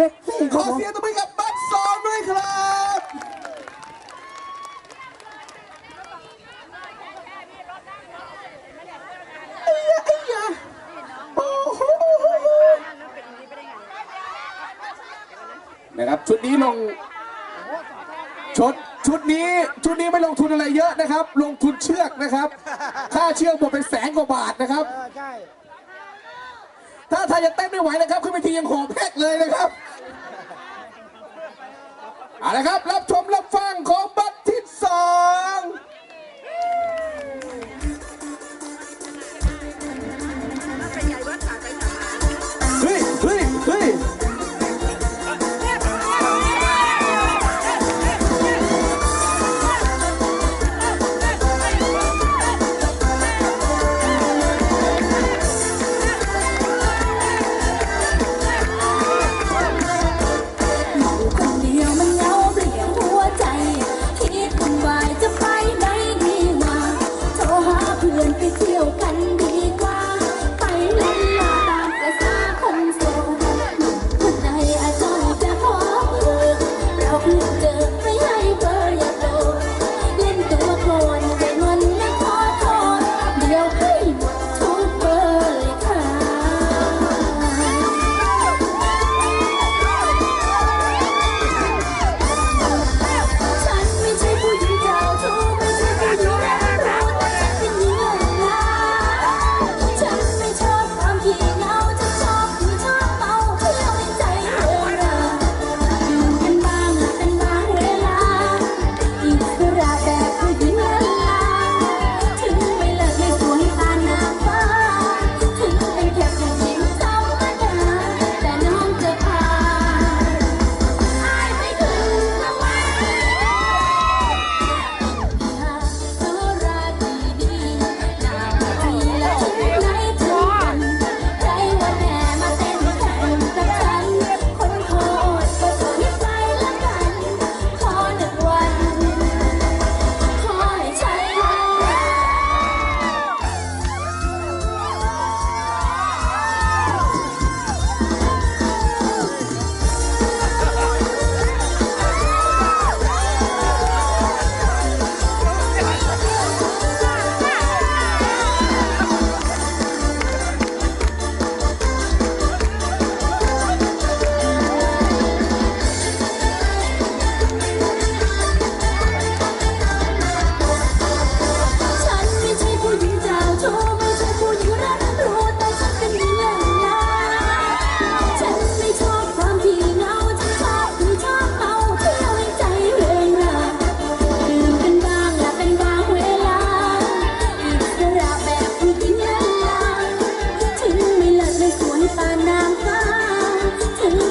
ซ็กซี่คขรัอบผมเสียงตบมือกับบัตรสองด้วยครับเอ้ยเอ้ยโอ้โหนะครับชุดนี้ลงชุดชุดนี้ชุดนี้ไม่ลงทุนอะไรเยอะนะครับ ลงทุนเชือกนะครับ ค่าเชือกหมดเป็นแสนกว่าบาทนะครับใช่ถ้าทายจะเต้นไม่ไหวนะครับขึ้นไปทียังหอบแพกเลยนะครับ เอาละครับ รับชมรับฟังของบัต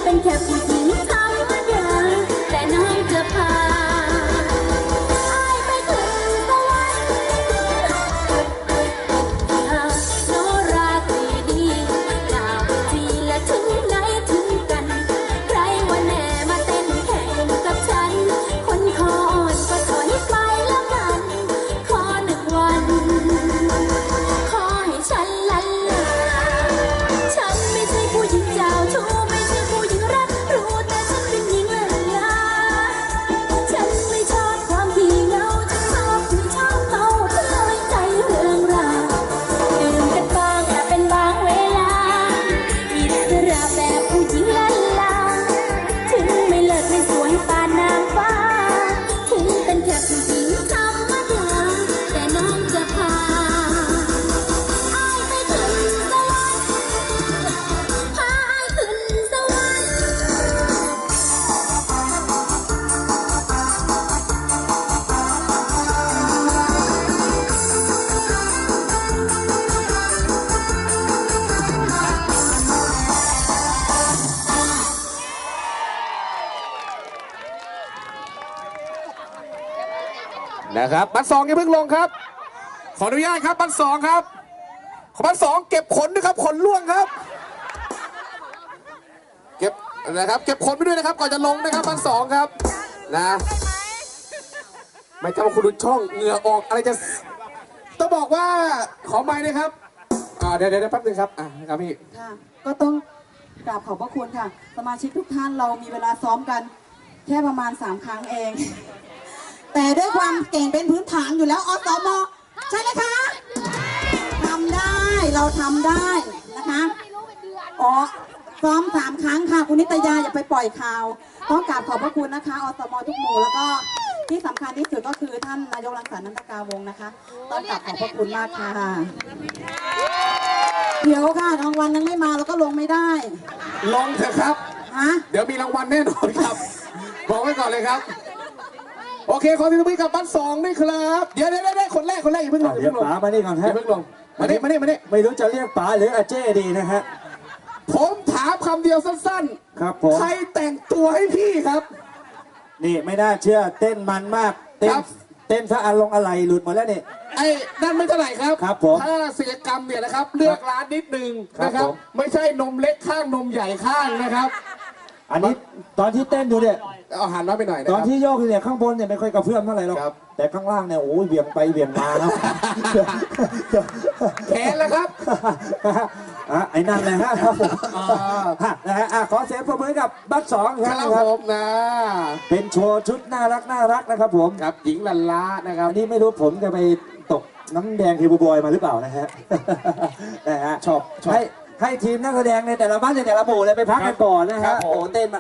ถึงเนะครับ บัตรสองย่าเพิ่งลงครับ ขออนุญาตครับ บัตรสองครับขอบัตรสองเก็บขนด้วยครับขนล่วงครับ เก็บนะครับเก็บขนไปด้วยนะครับ ก่อนจะลงนะครับ บัตรสองครับนะไม่จำว่าคุณดูช่องเหงื่อออกอะไรจะต้องบอกว่าขอไม้นะครับอ่าเดี๋ยวเดี๋ยวแป๊บนึงครับอ่าครับพี่ค่ะก็ต้องกราบขอบพระคุณค่ะ สมาชิกทุกท่านเรามีเวลาซ้อมกัน แค่ประมาณ 3 ครั้งเอง แต่ด้วยความเก่งเป็นพื้นฐานอยู่แล้วอสมใช่ไหมคะทำได้เราทำได้นะคะอ๋อซ้อมสามครั้งค่ะคุณนิตยาอย่าไปปล่อยข่าวต้องกราบขอบพระคุณนะคะ อสมทุกหมู่แล้วก็ที่สำคัญที่สุดก็คือท่านนายกรังสรรค์นันตกาวงศ์นะคะต้องกราบขอบพระคุณมากค่ะเดี๋ยวค่ะรางวัลยังไม่มาเราก็ลงไม่ได้ลงเถอะครับ ฮะ เดี๋ยวมีรางวัลแน่นอนครับ บอกไว้ก่อนเลยครับ โอเคขอที่ตบมือกับบัตรสองด้วยครับ เดี๋ยวเดี๋ยวเดี๋ยวคนแรกคนแรกอย่าเพิ่งลงอย่าเรียกเพิ่งลงป๋ามานี่ก่อนอฮะย่าเพิ่งลงมานี่มานี่มานี่ไม่รู้จะเรียกป๋าหรืออาเจ้ดีนะฮะผมถามคำเดียวสั้นครับผม ๆ ใครแต่งตัวให้พี่ครับ นี่ไม่น่าเชื่อเต้นมันมากเต้นครับ เต้นซะอารมณ์อะไรหลุดหมดแล้วนี่ ไอ้นั่นไม่เท่าไหร่ครับ ครับผมถ้าศิลปกรรมเนี่ยนะครับ เลือกร้านนิดนึงครับนะครับ ผม ไม่ใช่นมเล็กข้างนมใหญ่ข้างนะครับ อันนี้ตอนที่เต้นอยู่เนี่ย เอาหันน้อยไปหน่อยนะตคอนรับ ที่โยกเนี่ยข้างบนเนี่ยไม่ค่อยกระเพื่อมเท่าไหร่หรอก ครับ แต่ข้างล่างเนี่ยโอ้ยเบี่ยงไปเบี่ยงมาแล้วแขนแล้วครับ อะไอ้นั่นแหละฮะครับผมอ่า ฮะนะฮะอะขอเสียงปรบมือกับบัตรสองคครัรับบผมนะ เป็นโชว์ชุดน่ารักน่ารักนะครับผมครับหญิงลันล้านะครับ อันนี้ไม่รู้ผมจะไปตกน้ำแดงเฮบูบอยมาหรือเปล่านะฮะนะฮะชอบชอบให้ ให้ทีมนักแสดงในแต่ละบ้านในแต่ละหมู่เลยไปพักกันก่อนนะครัฮะบผม โอ้เต้นมา